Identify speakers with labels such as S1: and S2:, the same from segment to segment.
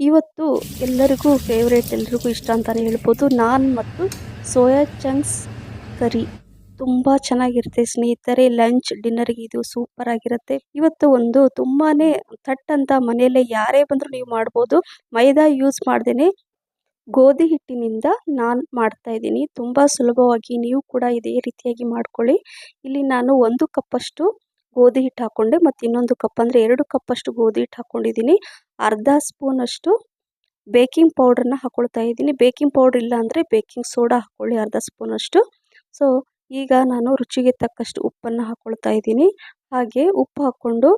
S1: ಇವತ್ತು ಎಲ್ಲರಿಗೂ ಫೇವ್ರೇಟ್ ಎಲ್ರಿಗೂ ಇಷ್ಟ ಅಂತಲೇ ಹೇಳ್ಬೋದು. ನಾನ್ ಮತ್ತು ಸೋಯಾ ಚಂಕ್ಸ್ ಕರಿ ತುಂಬ ಚೆನ್ನಾಗಿರುತ್ತೆ. ಸ್ನೇಹಿತರೆ ಲಂಚ್ ಡಿನ್ನರ್ಗೆ ಇದು ಸೂಪರ್ ಆಗಿರುತ್ತೆ. ಇವತ್ತು ಒಂದು ತುಂಬಾ ತಟ್ ಅಂತ ಮನೆಯಲ್ಲೇ ಯಾರೇ ಬಂದರೂ ನೀವು ಮಾಡ್ಬೋದು. ಮೈದಾ ಯೂಸ್ ಮಾಡ್ದೇ ಗೋಧಿ ಹಿಟ್ಟಿನಿಂದ ನಾನು ಮಾಡ್ತಾ ಇದ್ದೀನಿ. ತುಂಬ ಸುಲಭವಾಗಿ ನೀವು ಕೂಡ ಇದೇ ರೀತಿಯಾಗಿ ಮಾಡ್ಕೊಳ್ಳಿ. ಇಲ್ಲಿ ನಾನು ಒಂದು ಕಪ್ಪಷ್ಟು ಗೋಧಿ ಹಿಟ್ಟು ಹಾಕ್ಕೊಂಡೆ ಮತ್ತು ಇನ್ನೊಂದು ಕಪ್ ಅಂದರೆ ಎರಡು ಕಪ್ಪಷ್ಟು ಗೋಧಿ ಹಿಟ್ಟು ಹಾಕ್ಕೊಂಡಿದ್ದೀನಿ ಅರ್ಧ ಸ್ಪೂನಷ್ಟು ಬೇಕಿಂಗ್ ಪೌಡ್ರನ್ನ ಹಾಕ್ಕೊಳ್ತಾ ಇದ್ದೀನಿ. ಬೇಕಿಂಗ್ ಪೌಡ್ರ್ ಇಲ್ಲ ಅಂದರೆ ಬೇಕಿಂಗ್ ಸೋಡಾ ಹಾಕ್ಕೊಳ್ಳಿ ಅರ್ಧ ಸ್ಪೂನಷ್ಟು ಸೊ ಈಗ ನಾನು ರುಚಿಗೆ ತಕ್ಕಷ್ಟು ಉಪ್ಪನ್ನು ಹಾಕ್ಕೊಳ್ತಾ ಇದ್ದೀನಿ. ಹಾಗೆ ಉಪ್ಪು ಹಾಕ್ಕೊಂಡು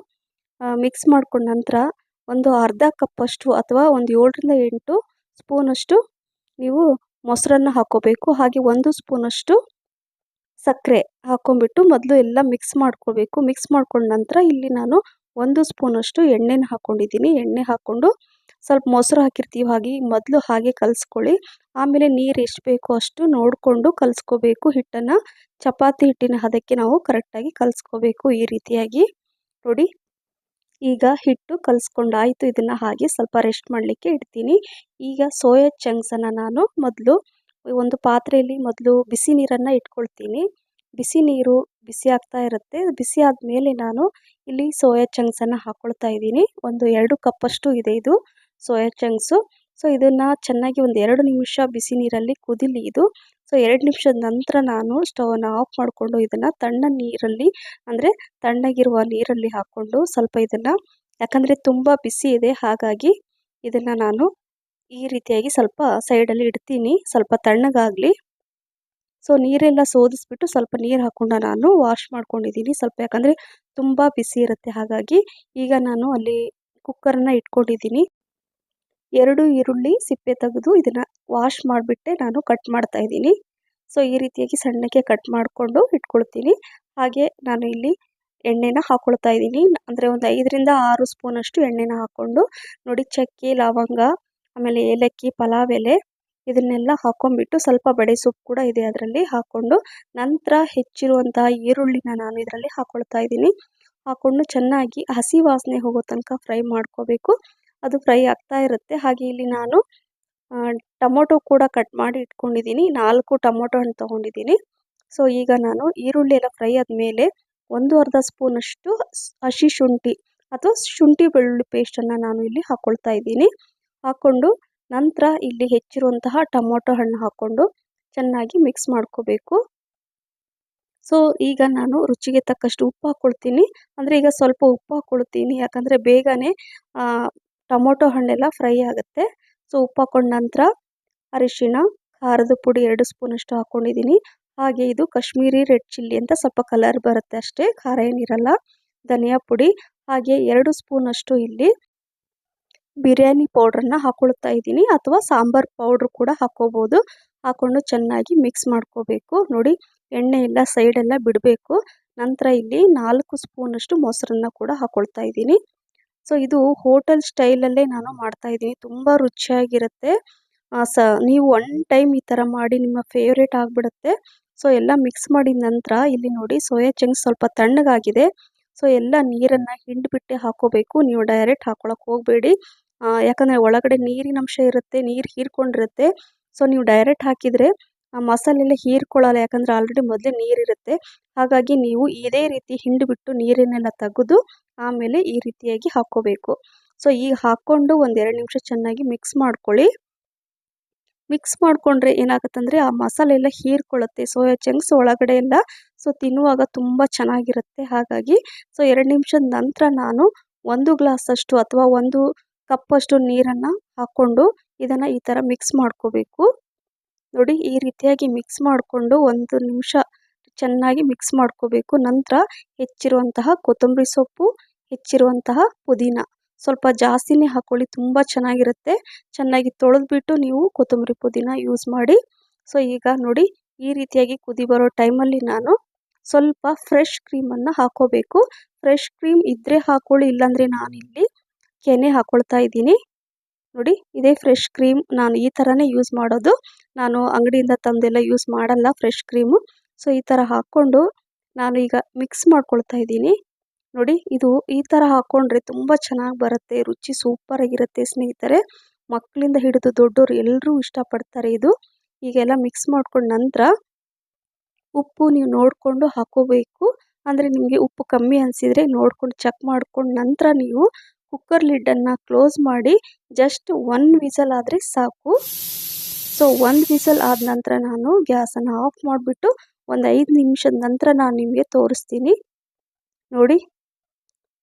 S1: ಮಿಕ್ಸ್ ಮಾಡ್ಕೊಂಡ ನಂತರ ಒಂದು ಅರ್ಧ ಕಪ್ಪಷ್ಟು ಅಥವಾ ಒಂದು ಏಳರಿಂದ ಎಂಟು ಸ್ಪೂನಷ್ಟು ನೀವು ಮೊಸರನ್ನು ಹಾಕ್ಕೋಬೇಕು ಹಾಗೆ ಒಂದು ಸ್ಪೂನಷ್ಟು ಸಕ್ಕರೆ ಹಾಕ್ಕೊಂಬಿಟ್ಟು ಮೊದಲು ಎಲ್ಲ ಮಿಕ್ಸ್ ಮಾಡ್ಕೋಬೇಕು ಮಿಕ್ಸ್ ಮಾಡ್ಕೊಂಡ ನಂತರ ಇಲ್ಲಿ ನಾನು ಒಂದು ಸ್ಪೂನಷ್ಟು ಎಣ್ಣೆನ ಹಾಕ್ಕೊಂಡಿದ್ದೀನಿ ಎಣ್ಣೆ ಹಾಕ್ಕೊಂಡು ಸ್ವಲ್ಪ ಮೊಸರು ಹಾಕಿರ್ತೀವಿ ಹಾಗೆ, ಮೊದಲು ಹಾಗೆ ಕಲಿಸ್ಕೊಳ್ಳಿ. ಆಮೇಲೆ ನೀರು ಎಷ್ಟು ಬೇಕೋ ಅಷ್ಟು ನೋಡಿಕೊಂಡು ಕಲಿಸ್ಕೋಬೇಕು. ಹಿಟ್ಟನ್ನು, ಚಪಾತಿ ಹಿಟ್ಟಿನ ಹದಕ್ಕೆ ನಾವು ಕರೆಕ್ಟಾಗಿ ಕಲಿಸ್ಕೋಬೇಕು ಈ ರೀತಿಯಾಗಿ. ನೋಡಿ, ಈಗ ಹಿಟ್ಟು ಕಲಿಸ್ಕೊಂಡಾಯಿತು. ಇದನ್ನು ಹಾಗೆ ಸ್ವಲ್ಪ ರೆಸ್ಟ್ ಮಾಡಲಿಕ್ಕೆ ಇಡ್ತೀನಿ. ಈಗ ಸೋಯಾ ಚಂಕ್ಸನ್ನು ನಾನು ಮೊದಲು ಒಂದು ಪಾತ್ರೆಯಲ್ಲಿ ಮೊದಲು ಬಿಸಿ ನೀರನ್ನು ಇಟ್ಕೊಳ್ತೀನಿ. ಬಿಸಿ ನೀರು ಬಿಸಿ ಆಗ್ತಾ ಇರುತ್ತೆ. ಬಿಸಿ ಆದಮೇಲೆ ನಾನು ಇಲ್ಲಿ ಸೋಯಾ ಚಂಕ್ಸನ್ನು ಹಾಕ್ಕೊಳ್ತಾ ಇದ್ದೀನಿ. ಒಂದು ಎರಡು ಕಪ್ಪಷ್ಟು ಇದೆ ಇದು ಸೋಯಾ ಚಂಕ್ಸು ಸೊ, ಇದನ್ನು ಚೆನ್ನಾಗಿ ಒಂದು ಎರಡು ನಿಮಿಷ ಬಿಸಿ ನೀರಲ್ಲಿ ಕುದಿಲಿ ಇದು. ಸೊ, ಎರಡು ನಿಮಿಷದ ನಂತರ ನಾನು ಸ್ಟವನ್ನು ಆಫ್ ಮಾಡಿಕೊಂಡು ಇದನ್ನು ತಣ್ಣ ನೀರಲ್ಲಿ ಅಂದರೆ ತಣ್ಣಗಿರುವ ನೀರಲ್ಲಿ ಹಾಕ್ಕೊಂಡು ಸ್ವಲ್ಪ ಇದನ್ನು, ಯಾಕಂದರೆ ತುಂಬ ಬಿಸಿ ಇದೆ, ಹಾಗಾಗಿ ಇದನ್ನು ನಾನು ಈ ರೀತಿಯಾಗಿ ಸ್ವಲ್ಪ ಸೈಡಲ್ಲಿ ಇಡ್ತೀನಿ. ಸ್ವಲ್ಪ ತಣ್ಣಗಾಗಲಿ. ಸೊ, ನೀರೆಲ್ಲ ಸೋದಿಸ್ಬಿಟ್ಟು ಸ್ವಲ್ಪ ನೀರು ಹಾಕ್ಕೊಂಡು ನಾನು ವಾಶ್ ಮಾಡ್ಕೊಂಡಿದ್ದೀನಿ. ಸ್ವಲ್ಪ ಯಾಕಂದರೆ ತುಂಬ ಬಿಸಿ ಇರುತ್ತೆ. ಹಾಗಾಗಿ ಈಗ ನಾನು ಅಲ್ಲಿ ಕುಕ್ಕರನ್ನ ಇಟ್ಕೊಂಡಿದ್ದೀನಿ. ಎರಡು ಈರುಳ್ಳಿ ಸಿಪ್ಪೆ ತೆಗೆದು ಇದನ್ನು ವಾಶ್ ಮಾಡಿಬಿಟ್ಟೆ ನಾನು ಕಟ್ ಮಾಡ್ತಾ ಇದ್ದೀನಿ. ಸೊ, ಈ ರೀತಿಯಾಗಿ ಸಣ್ಣಕ್ಕೆ ಕಟ್ ಮಾಡಿಕೊಂಡು ಇಟ್ಕೊಳ್ತೀನಿ. ಹಾಗೆ ನಾನು ಇಲ್ಲಿ ಎಣ್ಣೆನ ಹಾಕ್ಕೊಳ್ತಾ ಇದ್ದೀನಿ. ಅಂದರೆ ಒಂದು ಐದರಿಂದ ಆರು ಸ್ಪೂನಷ್ಟು ಎಣ್ಣೆನ ಹಾಕ್ಕೊಂಡು ನೋಡಿ ಚಕ್ಕೆ, ಲವಂಗ ಆಮೇಲೆ ಏಲಕ್ಕಿ, ಪಲಾವ್ ಎಲೆ ಇದನ್ನೆಲ್ಲ ಹಾಕೊಂಡ್ಬಿಟ್ಟು ಸ್ವಲ್ಪ ಬಡೆ ಸೊಪ್ಪು ಕೂಡ ಇದೆ ಅದರಲ್ಲಿ ಹಾಕ್ಕೊಂಡು ನಂತರ ಹೆಚ್ಚಿರುವಂತಹ ಈರುಳ್ಳಿನ ನಾನು ಇದರಲ್ಲಿ ಹಾಕ್ಕೊಳ್ತಾ ಇದ್ದೀನಿ. ಹಾಕ್ಕೊಂಡು ಚೆನ್ನಾಗಿ ಹಸಿ ವಾಸನೆ ಹೋಗೋ ತನಕ ಫ್ರೈ ಮಾಡ್ಕೋಬೇಕು. ಅದು ಫ್ರೈ ಆಗ್ತಾ ಇರುತ್ತೆ. ಹಾಗೆ ಇಲ್ಲಿ ನಾನು ಟೊಮೊಟೊ ಕೂಡ ಕಟ್ ಮಾಡಿ ಇಟ್ಕೊಂಡಿದ್ದೀನಿ. ನಾಲ್ಕು ಟೊಮೊಟೊ ಹಣ್ಣು ತೊಗೊಂಡಿದ್ದೀನಿ. ಸೊ, ಈಗ ನಾನು ಈರುಳ್ಳಿ ಎಲ್ಲ ಫ್ರೈ ಆದಮೇಲೆ ಒಂದು ಅರ್ಧ ಸ್ಪೂನಷ್ಟು ಹಸಿ ಶುಂಠಿ ಅಥವಾ ಶುಂಠಿ ಬೆಳ್ಳುಳ್ಳಿ ಪೇಸ್ಟನ್ನು ನಾನು ಇಲ್ಲಿ ಹಾಕ್ಕೊಳ್ತಾ ಇದ್ದೀನಿ. ಹಾಕ್ಕೊಂಡು ನಂತರ ಇಲ್ಲಿ ಹೆಚ್ಚಿರುವಂತಹ ಟೊಮೊಟೊ ಹಣ್ಣು ಹಾಕ್ಕೊಂಡು ಚೆನ್ನಾಗಿ ಮಿಕ್ಸ್ ಮಾಡ್ಕೋಬೇಕು. ಸೊ ಈಗ ನಾನು ರುಚಿಗೆ ತಕ್ಕಷ್ಟು ಉಪ್ಪು ಹಾಕ್ಕೊಳ್ತೀನಿ ಅಂದರೆ ಈಗ ಸ್ವಲ್ಪ ಉಪ್ಪು ಹಾಕ್ಕೊಳ್ತೀನಿ ಯಾಕಂದರೆ ಬೇಗನೆ ಟೊಮೊಟೊ ಹಣ್ಣೆಲ್ಲ ಫ್ರೈ ಆಗುತ್ತೆ. ಸೊ ಉಪ್ಪು ಹಾಕ್ಕೊಂಡ ನಂತರ ಅರಿಶಿಣ, ಖಾರದ ಪುಡಿ ಎರಡು ಸ್ಪೂನಷ್ಟು ಹಾಕ್ಕೊಂಡಿದ್ದೀನಿ ಹಾಗೆ ಇದು ಕಾಶ್ಮೀರಿ ರೆಡ್ ಚಿಲ್ಲಿ ಅಂತ ಸ್ವಲ್ಪ ಕಲರ್ ಬರುತ್ತೆ ಅಷ್ಟೇ. ಖಾರ ಏನಿರಲ್ಲ. ಧನಿಯಾ ಪುಡಿ. ಹಾಗೆ ಎರಡು ಸ್ಪೂನಷ್ಟು ಇಲ್ಲಿ ಬಿರಿಯಾನಿ ಪೌಡ್ರನ್ನ ಹಾಕೊಳ್ತಾ ಇದ್ದೀನಿ ಅಥವಾ ಸಾಂಬಾರ್ ಪೌಡ್ರ್ ಕೂಡ ಹಾಕ್ಕೋಬೋದು ಹಾಕೊಂಡು ಚೆನ್ನಾಗಿ ಮಿಕ್ಸ್ ಮಾಡ್ಕೋಬೇಕು. ನೋಡಿ, ಎಣ್ಣೆ ಎಲ್ಲ ಸೈಡೆಲ್ಲ ಬಿಡಬೇಕು. ನಂತರ ಇಲ್ಲಿ ನಾಲ್ಕು ಸ್ಪೂನಷ್ಟು ಮೊಸರನ್ನ ಕೂಡ ಹಾಕೊಳ್ತಾ ಇದ್ದೀನಿ. ಸೊ, ಇದು ಹೋಟೆಲ್ ಸ್ಟೈಲಲ್ಲೇ ನಾನು ಮಾಡ್ತಾ ಇದ್ದೀನಿ. ತುಂಬ ರುಚಿಯಾಗಿರುತ್ತೆ. ಸ, ನೀವು ಒನ್ ಟೈಮ್ ಈ ಥರ ಮಾಡಿ ನಿಮ್ಮ ಫೇವ್ರೇಟ್ ಆಗಿಬಿಡುತ್ತೆ. ಸೊ, ಎಲ್ಲ ಮಿಕ್ಸ್ ಮಾಡಿದ ನಂತರ ಇಲ್ಲಿ ನೋಡಿ, ಸೋಯಾ ಚಂಕ್ಸ್ ಸ್ವಲ್ಪ ತಣ್ಣಗಾಗಿದೆ. ಸೊ ಎಲ್ಲ ನೀರನ್ನು ಹಿಂಡ್ಬಿಟ್ಟೆ ಹಾಕ್ಕೋಬೇಕು ನೀವು ಡೈರೆಕ್ಟ್ ಹಾಕ್ಕೊಳಕ್ಕೆ ಹೋಗಬೇಡಿ. ಯಾಕಂದರೆ ಒಳಗಡೆ ನೀರಿನ ಅಂಶ ಇರುತ್ತೆ, ನೀರು ಹೀರ್ಕೊಂಡಿರುತ್ತೆ. ಸೊ ನೀವು ಡೈರೆಕ್ಟ್ ಹಾಕಿದರೆ ಆ ಮಸಾಲೆ ಎಲ್ಲ ಹೀರ್ಕೊಳ್ಳಲ್ಲ. ಯಾಕಂದರೆ ಆಲ್ರೆಡಿ ಮೊದಲೇ ನೀರಿರುತ್ತೆ ಹಾಗಾಗಿ ನೀವು ಇದೇ ರೀತಿ ಹಿಂಡಿಬಿಟ್ಟು ನೀರನ್ನೆಲ್ಲ ತೆಗೆದು ಆಮೇಲೆ ಈ ರೀತಿಯಾಗಿ ಹಾಕ್ಕೋಬೇಕು ಸೊ ಈಗ ಹಾಕ್ಕೊಂಡು ಒಂದೆರಡು ನಿಮಿಷ ಚೆನ್ನಾಗಿ ಮಿಕ್ಸ್ ಮಾಡ್ಕೊಳ್ಳಿ. ಮಿಕ್ಸ್ ಮಾಡಿಕೊಂಡ್ರೆ ಏನಾಗುತ್ತಂದರೆ ಆ ಮಸಾಲೆ ಎಲ್ಲ ಹೀರ್ಕೊಳ್ಳುತ್ತೆ. ಸೋಯಾ ಚಂಕ್ಸ್ ಒಳಗಡೆ ಎಲ್ಲ ಸೊ ತಿನ್ನುವಾಗ ತುಂಬ ಚೆನ್ನಾಗಿರುತ್ತೆ. ಹಾಗಾಗಿ ಸೊ ಎರಡು ನಿಮಿಷದ ನಂತರ ನಾನು ಒಂದು ಗ್ಲಾಸಷ್ಟು ಅಥವಾ ಒಂದು ಕಪ್ಪಷ್ಟು ನೀರನ್ನು ಹಾಕ್ಕೊಂಡು ಇದನ್ನು ಈ ಥರ ಮಿಕ್ಸ್ ಮಾಡ್ಕೋಬೇಕು. ನೋಡಿ ಈ ರೀತಿಯಾಗಿ ಮಿಕ್ಸ್ ಮಾಡಿಕೊಂಡು ಒಂದು ನಿಮಿಷ ಚೆನ್ನಾಗಿ ಮಿಕ್ಸ್ ಮಾಡ್ಕೋಬೇಕು. ನಂತರ ಹೆಚ್ಚಿರುವಂತಹ ಕೊತ್ತಂಬರಿ ಸೊಪ್ಪು, ಹೆಚ್ಚಿರುವಂತಹ ಪುದೀನ. ಸ್ವಲ್ಪ ಜಾಸ್ತಿನೇ ಹಾಕ್ಕೊಳ್ಳಿ ತುಂಬ ಚೆನ್ನಾಗಿರುತ್ತೆ. ಚೆನ್ನಾಗಿ ತೊಳೆದ್ಬಿಟ್ಟು ನೀವು ಕೊತ್ತಂಬರಿ ಪುದೀನ ಯೂಸ್ ಮಾಡಿ. ಸೊ ಈಗ ನೋಡಿ, ಈ ರೀತಿಯಾಗಿ ಕುದಿ ಬರೋ ಟೈಮಲ್ಲಿ ನಾನು ಸ್ವಲ್ಪ ಫ್ರೆಶ್ ಕ್ರೀಮನ್ನು ಹಾಕ್ಕೋಬೇಕು ಫ್ರೆಶ್ ಕ್ರೀಮ್ ಇದ್ದರೆ ಹಾಕ್ಕೊಳ್ಳಿ ಇಲ್ಲಾಂದರೆ ನಾನಿಲ್ಲಿ ಕೆನೆ ಹಾಕ್ಕೊಳ್ತಾ ಇದ್ದೀನಿ. ನೋಡಿ, ಇದೇ ಫ್ರೆಶ್ ಕ್ರೀಮ್ ನಾನು ಈ ಥರನೇ ಯೂಸ್ ಮಾಡೋದು. ನಾನು ಅಂಗಡಿಯಿಂದ ತಂದೆಲ್ಲ ಯೂಸ್ ಮಾಡಲ್ಲ ಫ್ರೆಶ್ ಕ್ರೀಮು ಸೊ ಈ ಥರ ಹಾಕ್ಕೊಂಡು ನಾನು ಈಗ ಮಿಕ್ಸ್ ಮಾಡ್ಕೊಳ್ತಾ ಇದ್ದೀನಿ. ನೋಡಿ ಇದು ಈ ಥರ ಹಾಕ್ಕೊಂಡ್ರೆ ತುಂಬ ಚೆನ್ನಾಗಿ ಬರುತ್ತೆ, ರುಚಿ ಸೂಪರಾಗಿರುತ್ತೆ ಸ್ನೇಹಿತರೆ. ಮಕ್ಕಳಿಂದ ಹಿಡಿದು ದೊಡ್ಡವರು ಎಲ್ಲರೂ ಇಷ್ಟಪಡ್ತಾರೆ ಇದು. ಈಗೆಲ್ಲ ಮಿಕ್ಸ್ ಮಾಡ್ಕೊಂಡ ನಂತರ ಉಪ್ಪು ನೀವು ನೋಡಿಕೊಂಡು ಹಾಕೋಬೇಕು. ಅಂದರೆ ನಿಮಗೆ ಉಪ್ಪು ಕಮ್ಮಿ ಅನಿಸಿದರೆ ನೋಡ್ಕೊಂಡು ಚೆಕ್ ಮಾಡ್ಕೊಂಡು ನಂತರ ನೀವು ಕುಕ್ಕರ್ ಲಿಡ್ಡನ್ನು ಕ್ಲೋಸ್ ಮಾಡಿ ಜಸ್ಟ್ ಒನ್ ವಿಸಲ್ ಆದರೆ ಸಾಕು. ಸೊ ಒಂದು ವಿಸಲ್ ಆದ ನಂತರ ನಾನು ಗ್ಯಾಸನ್ನು ಆಫ್ ಮಾಡಿಬಿಟ್ಟು ಒಂದು ಐದು ನಿಮಿಷದ ನಂತರ ನಾನು ನಿಮಗೆ ತೋರಿಸ್ತೀನಿ. ನೋಡಿ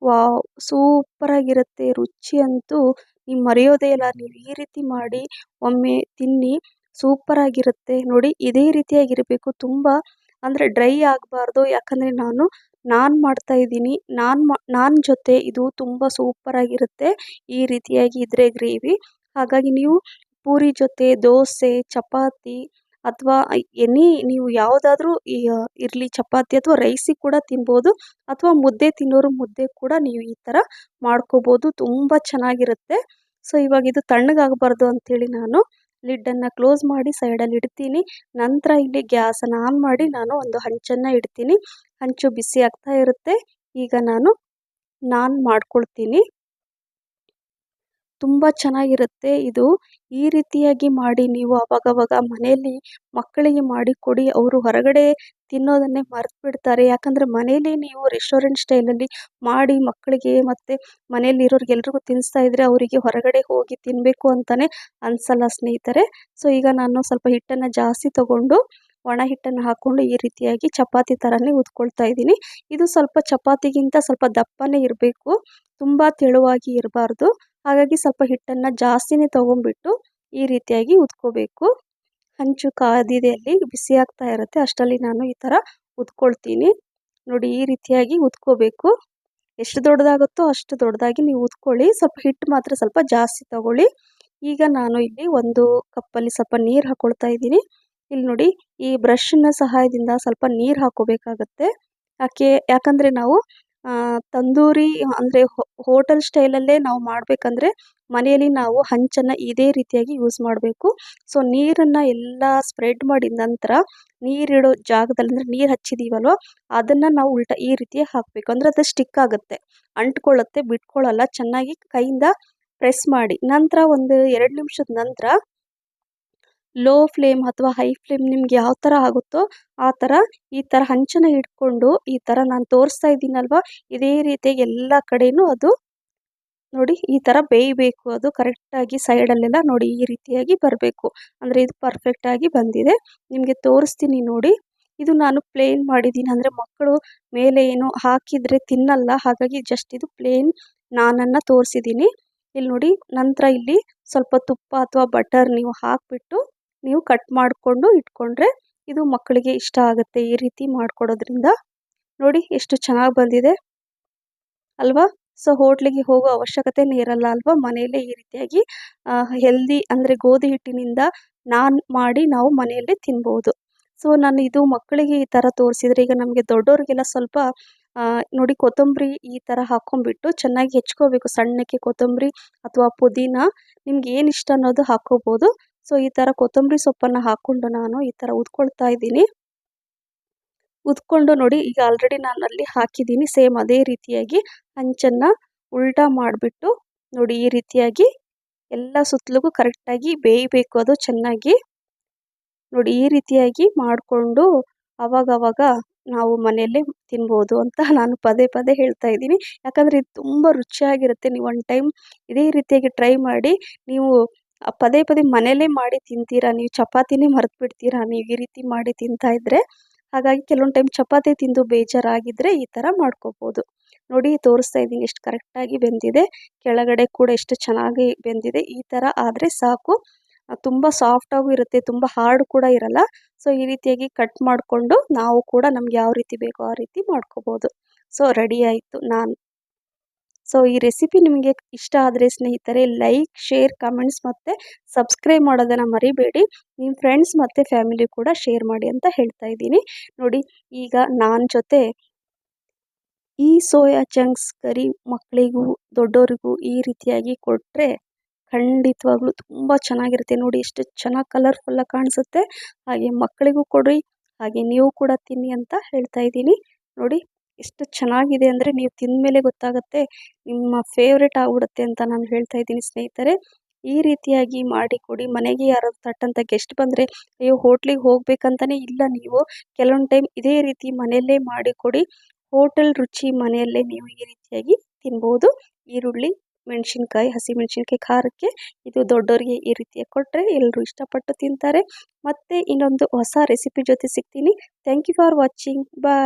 S1: ವಾವ್! ಸೂಪರಾಗಿರುತ್ತೆ ರುಚಿ ಅಂತೂ. ನೀವು ಮರೆಯೋದೇ ಇಲ್ಲ. ನೀವು ಈ ರೀತಿ ಮಾಡಿ ಒಮ್ಮೆ ತಿನ್ನಿ, ಸೂಪರಾಗಿರುತ್ತೆ. ನೋಡಿ, ಇದೇ ರೀತಿಯಾಗಿರಬೇಕು. ತುಂಬ ಅಂದರೆ ಡ್ರೈ ಆಗಬಾರ್ದು. ಯಾಕಂದರೆ ನಾನು ನಾನು ಮಾಡ್ತಾ ಇದ್ದೀನಿ. ನಾನು ಮಾ, ನಾನ್ ಜೊತೆ ಇದು ತುಂಬ ಸೂಪರಾಗಿರುತ್ತೆ. ಈ ರೀತಿಯಾಗಿ ಇದ್ರೆ ಗ್ರೇವಿ. ಹಾಗಾಗಿ ನೀವು ಪೂರಿ ಜೊತೆ ದೋಸೆ, ಚಪಾತಿ ಅಥವಾ ಎನಿ ನೀವು ಯಾವುದಾದ್ರೂ ಇರಲಿ ಚಪಾತಿ ಅಥವಾ ರೈಸಿಗೆ ಕೂಡ ತಿನ್ಬೋದು ಅಥವಾ ಮುದ್ದೆ ತಿನ್ನೋರು ಮುದ್ದೆ ಕೂಡ ನೀವು ಈ ಥರ ಮಾಡ್ಕೋಬೋದು. ತುಂಬ ಚೆನ್ನಾಗಿರುತ್ತೆ. ಸೊ, ಇವಾಗ ಇದು ತಣ್ಣಗಾಗಬಾರ್ದು ಅಂಥೇಳಿ ನಾನು ಲಿಡ್ಡನ್ನು ಕ್ಲೋಸ್ ಮಾಡಿ ಸೈಡಲ್ಲಿ ಇಡ್ತೀನಿ. ನಂತರ ಇಲ್ಲಿ ಗ್ಯಾಸನ್ನು ಆನ್ ಮಾಡಿ ನಾನು ಒಂದು ಹಂಚನ್ನು ಇಡ್ತೀನಿ. ಹಂಚು ಬಿಸಿ ಆಗ್ತಾ ಇರುತ್ತೆ. ಈಗ ನಾನು ನಾನ್ ಮಾಡ್ಕೊಳ್ತೀನಿ. ತುಂಬ ಚೆನ್ನಾಗಿರುತ್ತೆ. ಇದು ಈ ರೀತಿಯಾಗಿ ಮಾಡಿ ನೀವು ಅವಾಗವಾಗ ಮನೆಯಲ್ಲಿ ಮಕ್ಕಳಿಗೆ ಮಾಡಿ ಕೊಡಿ. ಅವರು ಹೊರಗಡೆ ತಿನ್ನೋದನ್ನೇ ಮರ್ತು ಬಿಡ್ತಾರೆ ಯಾಕಂದರೆ ಮನೇಲಿ ನೀವು ರೆಸ್ಟೋರೆಂಟ್ ಸ್ಟೈಲಲ್ಲಿ ಮಾಡಿ ಮಕ್ಕಳಿಗೆ ಮತ್ತು ಮನೆಯಲ್ಲಿರೋರಿಗೆ ಎಲ್ರಿಗೂ ತಿನ್ನಿಸ್ತಾ ಇದ್ದರೆ ಅವರಿಗೆ ಹೊರಗಡೆ ಹೋಗಿ ತಿನ್ನಬೇಕು ಅಂತಲೇ ಅನಿಸಲ್ಲ ಸ್ನೇಹಿತರೆ. ಸೊ, ಈಗ ನಾನು ಸ್ವಲ್ಪ ಹಿಟ್ಟನ್ನು ಜಾಸ್ತಿ ತಗೊಂಡು ಒಣ ಹಿಟ್ಟನ್ನು ಹಾಕ್ಕೊಂಡು ಈ ರೀತಿಯಾಗಿ ಚಪಾತಿ ಥರನೇ ಉದ್ಕೊಳ್ತಾ ಇದ್ದೀನಿ. ಇದು ಸ್ವಲ್ಪ ಚಪಾತಿಗಿಂತ ಸ್ವಲ್ಪ ದಪ್ಪನೇ ಇರಬೇಕು. ತುಂಬ ತೆಳುವಾಗಿ ಇರಬಾರ್ದು. ಹಾಗಾಗಿ ಸ್ವಲ್ಪ ಹಿಟ್ಟನ್ನು ಜಾಸ್ತಿನೇ ತೊಗೊಂಬಿಟ್ಟು ಈ ರೀತಿಯಾಗಿ ಉದ್ಕೋಬೇಕು ಹಂಚು ಕಾದಿದೆ ಅಲ್ಲಿ ಬಿಸಿ ಆಗ್ತಾ ಇರುತ್ತೆ, ಅಷ್ಟರಲ್ಲಿ ನಾನು ಈ ಥರ ಉದ್ಕೊಳ್ತೀನಿ ನೋಡಿ, ಈ ರೀತಿಯಾಗಿ ಉದ್ಕೋಬೇಕು ಎಷ್ಟು ದೊಡ್ಡದಾಗುತ್ತೋ ಅಷ್ಟು ದೊಡ್ಡದಾಗಿ ನೀವು ಉದ್ಕೊಳ್ಳಿ ಸ್ವಲ್ಪ ಹಿಟ್ಟು ಮಾತ್ರ ಸ್ವಲ್ಪ ಜಾಸ್ತಿ ತಗೊಳ್ಳಿ. ಈಗ ನಾನು ಇಲ್ಲಿ ಒಂದು ಕಪ್ಪಲ್ಲಿ ಸ್ವಲ್ಪ ನೀರು ಹಾಕ್ಕೊಳ್ತಾ ಇದ್ದೀನಿ. ಇಲ್ಲಿ ನೋಡಿ ಈ ಬ್ರಷ್ನ ಸಹಾಯದಿಂದ ಸ್ವಲ್ಪ ನೀರು ಹಾಕೋಬೇಕಾಗುತ್ತೆ. ಯಾಕೆ, ಯಾಕಂದರೆ ನಾವು ತಂದೂರಿ ಅಂದರೆ ಹೋಟೆಲ್ ಸ್ಟೈಲಲ್ಲೇ ನಾವು ಮಾಡಬೇಕಂದ್ರೆ ಮನೆಯಲ್ಲಿ ನಾವು ಹಂಚನ್ನು ಇದೇ ರೀತಿಯಾಗಿ ಯೂಸ್ ಮಾಡಬೇಕು. ಸೊ ನೀರನ್ನು ಎಲ್ಲ ಸ್ಪ್ರೆಡ್ ಮಾಡಿದ ನಂತರ ನೀರಿಡೋ ಜಾಗದಲ್ಲಿ ಅಂದರೆ ನೀರು ಹಚ್ಚಿದೀವಲ್ವ, ಅದನ್ನು ನಾವು ಉಲ್ಟಾ ಈ ರೀತಿ ಹಾಕಬೇಕು. ಅಂದರೆ ಅದು ಸ್ಟಿಕ್ ಆಗುತ್ತೆ. ಅಂಟ್ಕೊಳ್ಳುತ್ತೆ, ಬಿಟ್ಕೊಳ್ಳಲ್ಲ, ಚೆನ್ನಾಗಿ ಕೈಯಿಂದ ಪ್ರೆಸ್ ಮಾಡಿ. ನಂತರ ಒಂದು ಎರಡು ನಿಮಿಷದ ನಂತರ ಲೋ ಫ್ಲೇಮ್ ಅಥವಾ ಹೈ ಫ್ಲೇಮ್ ನಿಮ್ಗೆ ಯಾವ ಥರ ಆಗುತ್ತೋ ಆ ಥರ ಈ ಥರ ಹಂಚನ ಇಟ್ಕೊಂಡು ಈ ಥರ ನಾನು ತೋರಿಸ್ತಾ ಇದ್ದೀನಲ್ವ? ಇದೇ ರೀತಿಯಾಗಿ ಎಲ್ಲ ಕಡೆಯೂ ಅದು ನೋಡಿ ಈ ಥರ ಬೇಯಬೇಕು. ಅದು ಕರೆಕ್ಟಾಗಿ ಸೈಡಲ್ಲೆಲ್ಲ ನೋಡಿ ಈ ರೀತಿಯಾಗಿ ಬರಬೇಕು. ಅಂದರೆ ಇದು ಪರ್ಫೆಕ್ಟಾಗಿ ಬಂದಿದೆ. ನಿಮಗೆ ತೋರಿಸ್ತೀನಿ ನೋಡಿ. ಇದು ನಾನು ಪ್ಲೇನ್ ಮಾಡಿದ್ದೀನಿ. ಅಂದರೆ ಮಕ್ಕಳು ಮೇಲೆ ಏನು ಹಾಕಿದರೆ ತಿನ್ನಲ್ಲ. ಹಾಗಾಗಿ ಜಸ್ಟ್ ಇದು ಪ್ಲೇನ್ ನಾನನ್ನು ತೋರಿಸಿದ್ದೀನಿ. ಇಲ್ಲಿ ನೋಡಿ ನಂತರ ಇಲ್ಲಿ ಸ್ವಲ್ಪ ತುಪ್ಪ ಅಥವಾ ಬಟರ್ ನೀವು ಹಾಕಿಬಿಟ್ಟು ನೀವು ಕಟ್ ಮಾಡಿಕೊಂಡು ಇಟ್ಕೊಂಡ್ರೆ ಇದು ಮಕ್ಕಳಿಗೆ ಇಷ್ಟ ಆಗುತ್ತೆ ಈ ರೀತಿ ಮಾಡಿಕೊಡೋದ್ರಿಂದ. ನೋಡಿ ಎಷ್ಟು ಚೆನ್ನಾಗಿ ಬಂದಿದೆ. ಅಲ್ವಾ? ಸೊ ಹೋಟ್ಲಿಗೆ ಹೋಗೋ ಅವಶ್ಯಕತೆನೇ ಇರಲ್ಲ ಅಲ್ವಾ? ಮನೆಯಲ್ಲೇ ಈ ರೀತಿಯಾಗಿ ಹೆಲ್ದಿ ಅಂದರೆ ಗೋಧಿ ಹಿಟ್ಟಿನಿಂದ ನಾನ್ ಮಾಡಿ ನಾವು ಮನೆಯಲ್ಲೇ ತಿನ್ಬೋದು. ಸೊ ನಾನು ಇದು ಮಕ್ಕಳಿಗೆ ಈ ಥರ ತೋರಿಸಿದ್ರೆ, ಈಗ ನಮಗೆ ದೊಡ್ಡವ್ರಿಗೆಲ್ಲ ಸ್ವಲ್ಪ ನೋಡಿ ಕೊತ್ತಂಬರಿ ಈ ಥರ ಹಾಕ್ಕೊಂಬಿಟ್ಟು ಚೆನ್ನಾಗಿ ಹೆಚ್ಕೋಬೇಕು. ಸಣ್ಣಕ್ಕೆ ಕೊತ್ತಂಬರಿ ಅಥವಾ ಪುದೀನ, ನಿಮ್ಗೆ ಏನು ಇಷ್ಟ ಅನ್ನೋದು ಹಾಕ್ಕೋಬೋದು ಸೊ, ಈ ಥರ ಕೊತ್ತಂಬರಿ ಸೊಪ್ಪನ್ನು ಹಾಕ್ಕೊಂಡು ನಾನು ಈ ಥರ ಉದ್ಕೊಳ್ತಾ ಇದ್ದೀನಿ. ಉದ್ಕೊಂಡು ನೋಡಿ, ಈಗ ಆಲ್ರೆಡಿ ನಾನು ಅಲ್ಲಿ ಹಾಕಿದ್ದೀನಿ. ಸೇಮ್ ಅದೇ ರೀತಿಯಾಗಿ ಹಂಚನ್ನು ಉಲ್ಟಾ ಮಾಡಿಬಿಟ್ಟು ನೋಡಿ, ಈ ರೀತಿಯಾಗಿ ಎಲ್ಲ ಸುತ್ತಲಿಗೂ ಕರೆಕ್ಟಾಗಿ ಬೇಯಬೇಕು. ಅದು ಚೆನ್ನಾಗಿ ನೋಡಿ, ಈ ರೀತಿಯಾಗಿ ಮಾಡಿಕೊಂಡು ಅವಾಗವಾಗ ನಾವು ಮನೆಯಲ್ಲೇ ತಿನ್ಬೋದು ಅಂತ ನಾನು ಪದೇ ಪದೇ ಹೇಳ್ತಾ ಇದ್ದೀನಿ. ಯಾಕಂದರೆ ಇದು ತುಂಬ ರುಚಿಯಾಗಿರುತ್ತೆ. ನೀವು ಒನ್ ಟೈಮ್ ಇದೇ ರೀತಿಯಾಗಿ ಟ್ರೈ ಮಾಡಿ, ನೀವು ಪದೇ ಪದೇ ಮನೇಲೇ ಮಾಡಿ ತಿಂತೀರಾ? ನೀವು ಚಪಾತಿನೇ ಮರೆತು ಬಿಡ್ತೀರಾ ನೀವು ಈ ರೀತಿ ಮಾಡಿ ತಿಂತಾ ಇದ್ದರೆ ಹಾಗಾಗಿ ಕೆಲವೊಂದು ಟೈಮ್ ಚಪಾತಿ ತಿಂದು ಬೇಜಾರಾಗಿದ್ದರೆ ಈ ಥರ ಮಾಡ್ಕೋಬೋದು. ನೋಡಿ, ತೋರಿಸ್ತಾ ಇದ್ದೀನಿ ಎಷ್ಟು ಕರೆಕ್ಟಾಗಿ ಬೆಂದಿದೆ. ಕೆಳಗಡೆ ಕೂಡ ಎಷ್ಟು ಚೆನ್ನಾಗಿ ಬೆಂದಿದೆ. ಈ ಥರ ಆದರೆ ಸಾಕು. ತುಂಬ ಸಾಫ್ಟಾಗೂ ಇರುತ್ತೆ, ತುಂಬ ಹಾರ್ಡ್ ಕೂಡ ಇರಲ್ಲ. ಸೊ ಈ ರೀತಿಯಾಗಿ ಕಟ್ ಮಾಡಿಕೊಂಡು ನಾವು ಕೂಡ ನಮ್ಗೆ ಯಾವ ರೀತಿ ಬೇಕೋ ಆ ರೀತಿ ಮಾಡ್ಕೋಬೋದು. ಸೊ ರೆಡಿ ಆಯಿತು. ನಾನು ಸೊ ಈ ರೆಸಿಪಿ ನಿಮಗೆ ಇಷ್ಟ ಆದರೆ ಸ್ನೇಹಿತರೆ ಲೈಕ್ ಶೇರ್ ಕಮೆಂಟ್ಸ್ ಮತ್ತು ಸಬ್ಸ್ಕ್ರೈಬ್ ಮಾಡೋದನ್ನು ಮರಿಬೇಡಿ. ನಿಮ್ಮ ಫ್ರೆಂಡ್ಸ್ ಮತ್ತು ಫ್ಯಾಮಿಲಿ ಕೂಡ ಶೇರ್ ಮಾಡಿ ಅಂತ ಹೇಳ್ತಾ ಇದ್ದೀನಿ. ನೋಡಿ, ಈಗ ನಾನ್ ಜೊತೆ ಈ ಸೋಯಾ ಚಂಕ್ಸ್ ಕರಿ ಮಕ್ಕಳಿಗೂ ದೊಡ್ಡೋರಿಗೂ ಈ ರೀತಿಯಾಗಿ ಕೊಟ್ಟರೆ ಖಂಡಿತವಾಗ್ಲೂ ತುಂಬ ಚೆನ್ನಾಗಿರುತ್ತೆ. ನೋಡಿ, ಎಷ್ಟು ಚೆನ್ನಾಗಿ ಕಲರ್ಫುಲ್ಲಾಗಿ ಕಾಣಿಸುತ್ತೆ. ಹಾಗೆ ಮಕ್ಕಳಿಗೂ ಕೊಡಿ ಹಾಗೆ ನೀವು ಕೂಡ ತಿನ್ನಿ ಅಂತ ಹೇಳ್ತಾ ಇದ್ದೀನಿ. ನೋಡಿ ಎಷ್ಟು ಚೆನ್ನಾಗಿದೆ ಅಂದರೆ ನೀವು ತಿಂದಮೇಲೆ ಗೊತ್ತಾಗುತ್ತೆ, ನಿಮ್ಮ ಫೇವ್ರೇಟ್ ಆಗ್ಬಿಡುತ್ತೆ ಅಂತ ನಾನು ಹೇಳ್ತಾ ಇದ್ದೀನಿ ಸ್ನೇಹಿತರೆ. ಈ ರೀತಿಯಾಗಿ ಮಾಡಿ ಕೊಡಿ. ಮನೆಗೆ ಯಾರಾದ್ರು ತಟ್ಟಂತ ಗೆಸ್ಟ್ ಬಂದರೆ, ಅಯ್ಯೋ ಹೋಟ್ಲಿಗೆ ಹೋಗ್ಬೇಕಂತಲೇ ಇಲ್ಲ ನೀವು. ಕೆಲವೊಂದು ಟೈಮ್ ಇದೇ ರೀತಿ ಮನೆಯಲ್ಲೇ ಮಾಡಿಕೊಡಿ ಹೋಟೆಲ್ ರುಚಿ ಮನೆಯಲ್ಲೇ ನೀವು ಈ ರೀತಿಯಾಗಿ ತಿನ್ಬೋದು. ಈರುಳ್ಳಿ, ಮೆಣಸಿನ್ಕಾಯಿ ಹಸಿಮೆಣಸಿನ್ಕಾಯಿ ಖಾರಕ್ಕೆ ಇದು ದೊಡ್ಡೋರಿಗೆ ಈ ರೀತಿಯಾಗಿ ಕೊಟ್ಟರೆ ಎಲ್ಲರೂ ಇಷ್ಟಪಟ್ಟು ತಿಂತಾರೆ. ಮತ್ತೆ ಇನ್ನೊಂದು ಹೊಸ ರೆಸಿಪಿ ಜೊತೆ ಸಿಗ್ತೀನಿ. Thank you for watching bye